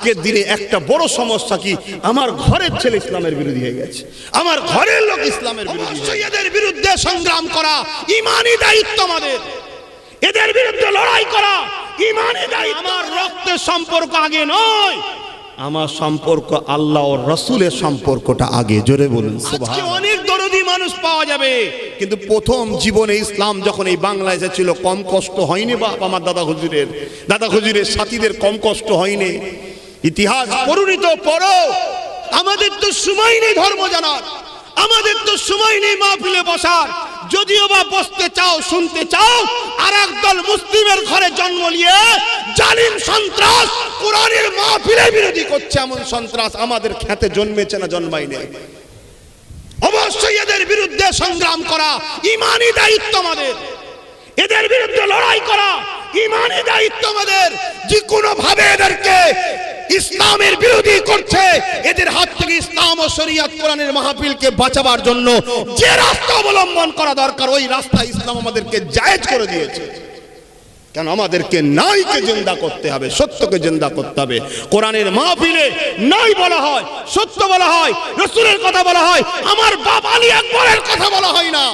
আজকের দিনে একটা বড় সমস্যা কি? আমার ঘরের ছেলে ইসলামের বিরোধী হয়ে গেছে। আমার ঘরের লোক ইসলামের বিরোধী এদের বিরুদ্ধে সংগ্রাম করা ইমানই দায়িত্ব আমাদের। এদের বিরুদ্ধে লড়াই করা ইমানই দায়িত্ব। আমার রক্তের সম্পর্ক আগে নয়। আমার সম্পর্ক আল্লাহ ও রসুলের সম্পর্কটা আগে। জোরে বলুন অনেক দরদি মানুষ পাওয়া যাবে। কিন্তু প্রথম জীবনে ইসলাম যখন এই বাংলায় ছিল কম কষ্ট হয়নি বা আমার দাদা হুজুরের। দাদা হুজুরের সাথীদের কম কষ্ট হয়নি। ইতিহাস পরিণত পড়ো। আমাদের তো সময় নেই ধর্ম জানার। আমাদের তো সময় নেই মা মাহফিলে বসার। যদিও বা বসতে চাও শুনতে চাও আর একদল মুসলিমের ঘরে জন্ম নিয়ে জালিম সন্ত্রাস কোরআনের মাহফিলে বিরোধী করছে এমন সন্ত্রাস আমাদের খ্যাতে জন্মেছে না জন্মাই নেই। অবশ্যই এদের বিরুদ্ধে সংগ্রাম করা ইমানই দায়িত্ব আমাদের। এদের বিরুদ্ধে লড়াই করা ইমানই দায়িত্ব আমাদের। যে কোনো ভাবে এদেরকে ইসলামের বিরোধী করছে। এদের হাত থেকে ইসলাম ও শরিয়াত কোরআনের মাহফিলকে বাঁচাবার জন্য যে রাস্তা অবলম্বন করা দরকার, ওই রাস্তা ইসলাম আমাদেরকে জায়েজ করে দিয়েছে। কেন? আমাদেরকে নাইকে জিন্দা করতে হবে, সত্যকে জিন্দা করতে হবে। কোরআনের মাহফিলে নাই বলা হয়, সত্য বলা হয়, রসুলের কথা বলা হয়, আমার বাপ আলী আকবরের কথা বলা হয় না।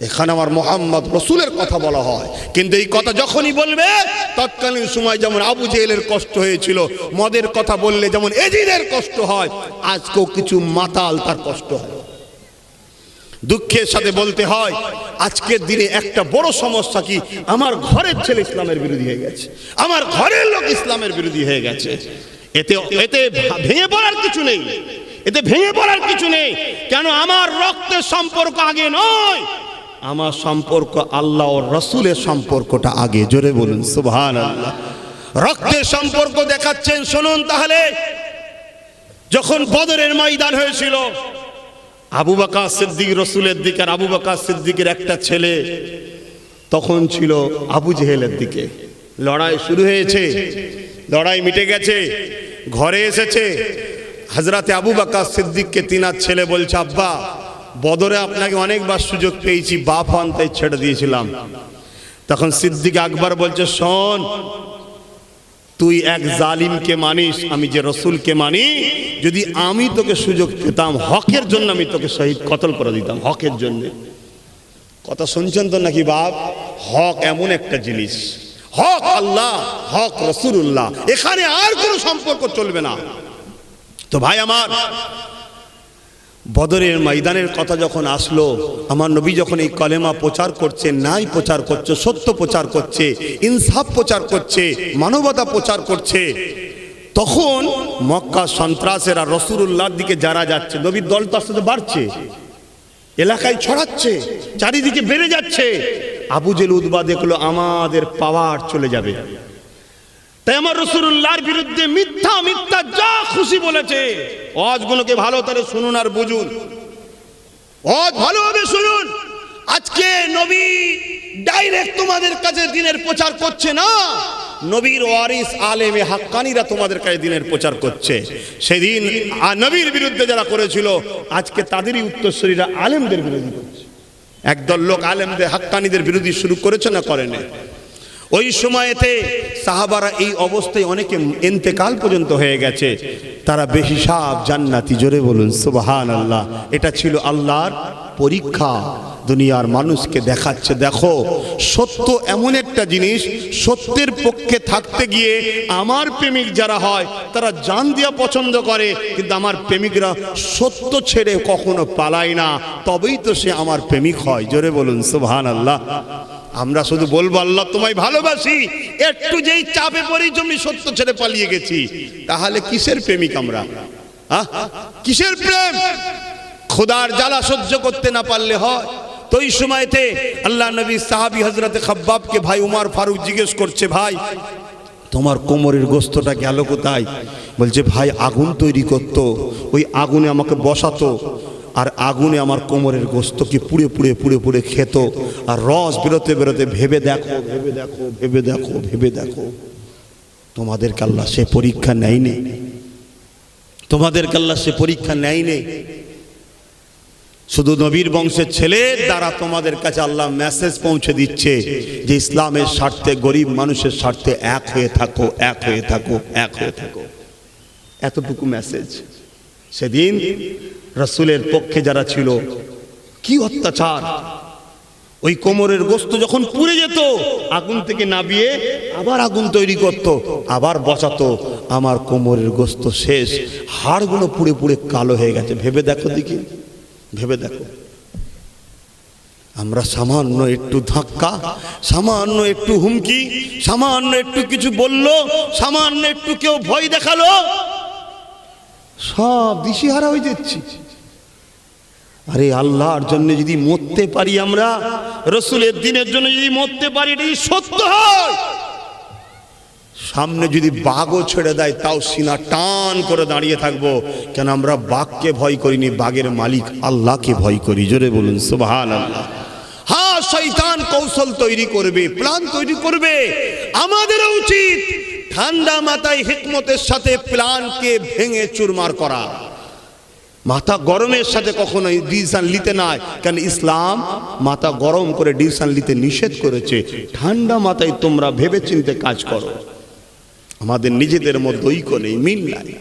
এখানে আমার মোহাম্মদ রসুলের কথা বলা হয়। কিন্তু এই কথা যখনই বলবে, তৎকালীন সময় যেমন আবু জেলের কষ্ট হয়েছিল, মদের কথা বললে যেমন এজিদের কষ্ট হয়, আজকেও কিছু মাতাল তার কষ্ট হয়। দুঃখের সাথে বলতে হয়, আজকের দিনে একটা বড় সমস্যা কি? আমার ঘরের ছেলে ইসলামের বিরোধী হয়ে গেছে। আমার ঘরের লোক ইসলামের বিরোধী হয়ে গেছে। এতে এতে ভেঙে পড়ার কিছু নেই। এতে ভেঙে পড়ার কিছু নেই। কেন? আমার রক্তের সম্পর্ক আগে নয়। আমার সম্পর্ক আল্লাহ ও রসুলের সম্পর্কটা আগে। জোরে বলুন সুবহান আল্লাহ রক্তের সম্পর্ক দেখাচ্ছেন, শুনুন তাহলে। যখন বদরের ময়দান হয়েছিল, আবু বাকা সিদ্দিক রসুলের দিকে আর আবু বাকা সিদ্দিকের একটা ছেলে তখন ছিল আবু জেহেলের দিকে। লড়াই শুরু হয়েছে, লড়াই মিটে গেছে, ঘরে এসেছে। হাজরাতে আবু বাকা সিদ্দিককে তিনার ছেলে বলছে, আব্বা বদরে আপনাকে অনেকবার সুযোগ পেয়েছি, বাপ হন তাই ছেড়ে দিয়েছিলাম। তখন সিদ্দিক আকবর বলছে, শোন, তুই এক জালিমকে মানিস, আমি যে রসুলকে মানি, যদি আমি তোকে সুযোগ পেতাম, হকের জন্য আমি তোকে শহীদ কতল করে দিতাম, হকের জন্য। কথা শুনছেন তো নাকি বাপ? হক এমন একটা জিনিস। হক আল্লাহ, হক রসুল্লাহ এখানে আর কোনো সম্পর্ক চলবে না। তো ভাই আমার বদরের ময়দানের কথা যখন আসলো, আমার নবী যখন এই কলেমা প্রচার করছে নাই প্রচার করছে, সত্য প্রচার করছে, ইনসাফ প্রচার করছে, মানবতা প্রচার করছে, তখন মক্কা সন্ত্রাসেরা রসুল্লাহর দিকে যারা যাচ্ছে, নবীর দল তো আস্তে বাড়ছে, এলাকায় ছড়াচ্ছে, চারিদিকে বেড়ে যাচ্ছে। আবু জেল উদ্বা দেখল আমাদের পাওয়ার চলে যাবে। তাই আমার রসুল্লাহর বিরুদ্ধে মিথ্যা মিথ্যা যা খুশি বলেছে অজগুলোকে ভালো করে শুনুন আর বুঝুন। অজ ভালোভাবে শুনুন। আজকে নবী ডাইরেক্ট তোমাদের কাছে দিনের প্রচার করছে না? নবীর ওয়ারিস আলেমে হাক্কানিরা তোমাদের কাছে দিনের প্রচার করছে। সেদিন নবীর বিরুদ্ধে যারা করেছিল, আজকে তাদেরই উত্তরসূরিরা আলেমদের বিরোধী করছে। একদল লোক আলেমদের, হাক্কানিদের বিরোধী শুরু করেছে না করেনি? ওই সময়েতে সাহাবারা এই অবস্থায় অনেকে এন্তেকাল পর্যন্ত হয়ে গেছে। তারা বেশি বেহিসাব জান্নাতি, জোরে বলুন সুবাহান আল্লাহ এটা ছিল আল্লাহর পরীক্ষা। দুনিয়ার মানুষকে দেখাচ্ছে, দেখো, সত্য এমন একটা জিনিস, সত্যের পক্ষে থাকতে গিয়ে আমার প্রেমিক যারা হয়, তারা জান দিয়া পছন্দ করে, কিন্তু আমার প্রেমিকরা সত্য ছেড়ে কখনো পালায় না। তবেই তো সে আমার প্রেমিক হয়, জোরে বলুন সুবহান আল্লাহ আমরা শুধু বলব, আল্লাহ তোমায় ভালোবাসি। একটু যেই চাপে পড়ি জমি সত্য ছেড়ে পালিয়ে গেছি। তাহলে কিসের প্রেমিক আমরা? আহ? কিসের প্রেম? খোদার জ্বালা সহ্য করতে না পারলে হয়। তো এই সময়তে আল্লাহ নবী সাহাবি হজরতে খাব্বাবকে ভাই উমার ফারুক জিজ্ঞেস করছে, ভাই, তোমার কোমরের গোস্তটা গেল কোথায়? বলছে, ভাই, আগুন তৈরি করতো। ওই আগুনে আমাকে বসাতো। আর আগুনে আমার কোমরের গোস্তকে পুড়ে পুড়ে পুড়ে পুড়ে খেত। আর রস বেরোতে বেরোতে ভেবে দেখো ভেবে দেখো ভেবে দেখো ভেবে দেখো। তোমাদের কাল্লা সে পরীক্ষা নেয়নি। তোমাদের কাল্লা সে পরীক্ষা নেয়নি। শুধু নবীর বংশের ছেলে দ্বারা তোমাদের কাছে আল্লাহ মেসেজ পৌঁছে দিচ্ছে যে ইসলামের স্বার্থে, গরিব মানুষের স্বার্থে এক হয়ে থাকো, এক হয়ে থাকো, এক হয়ে থাকো। এতটুকু মেসেজ সেদিন রসুলের পক্ষে যারা ছিল, কি অত্যাচার? ওই কোমরের গোস্ত যখন পুড়ে যেত, আগুন থেকে নাবিয়ে আবার আগুন তৈরি করত, আবার বসাতো, আমার কোমরের গোস্ত শেষ, হাড়গুলো পুড়ে পুড়ে কালো হয়ে গেছে। ভেবে দেখো দেখি, ভেবে দেখো। আমরা সামান্য একটু ধাক্কা, সামান্য একটু হুমকি, সামান্য একটু কিছু বলল, সামান্য একটু কেউ ভয় দেখাল, সব দিশিহারা হয়ে যাচ্ছি। আরে আল্লাহর জন্য যদি মরতে পারি আমরা, রসুলের দিনের জন্য যদি মরতে পারি এটা সত্য সামনে যদি বাঘও ছেড়ে দেয়, তাও সিনা টান করে দাঁড়িয়ে থাকব। কেন আমরা বাঘকে ভয় করিনি? বাঘের মালিক আল্লাহকে ভয় করি। জোরে বলুন সুবহান আল্লাহ হ্যাঁ শৈতান কৌশল তৈরি করবে, প্ল্যান তৈরি করবে। আমাদেরও উচিত ঠান্ডা মাথায় হিকমতের সাথে প্ল্যানকে ভেঙে চুরমার করা। মাথা গরমের সাথে কখনো ডিসিশন নিতে নাই। কেন ইসলাম মাথা গরম করে ডিসিশন নিতে নিষেধ করেছে। ঠান্ডা মাথায় তোমরা ভেবে চিনতে কাজ করো। আমাদের নিজেদের মধ্যে ঐক্য নেই, মিল নাই।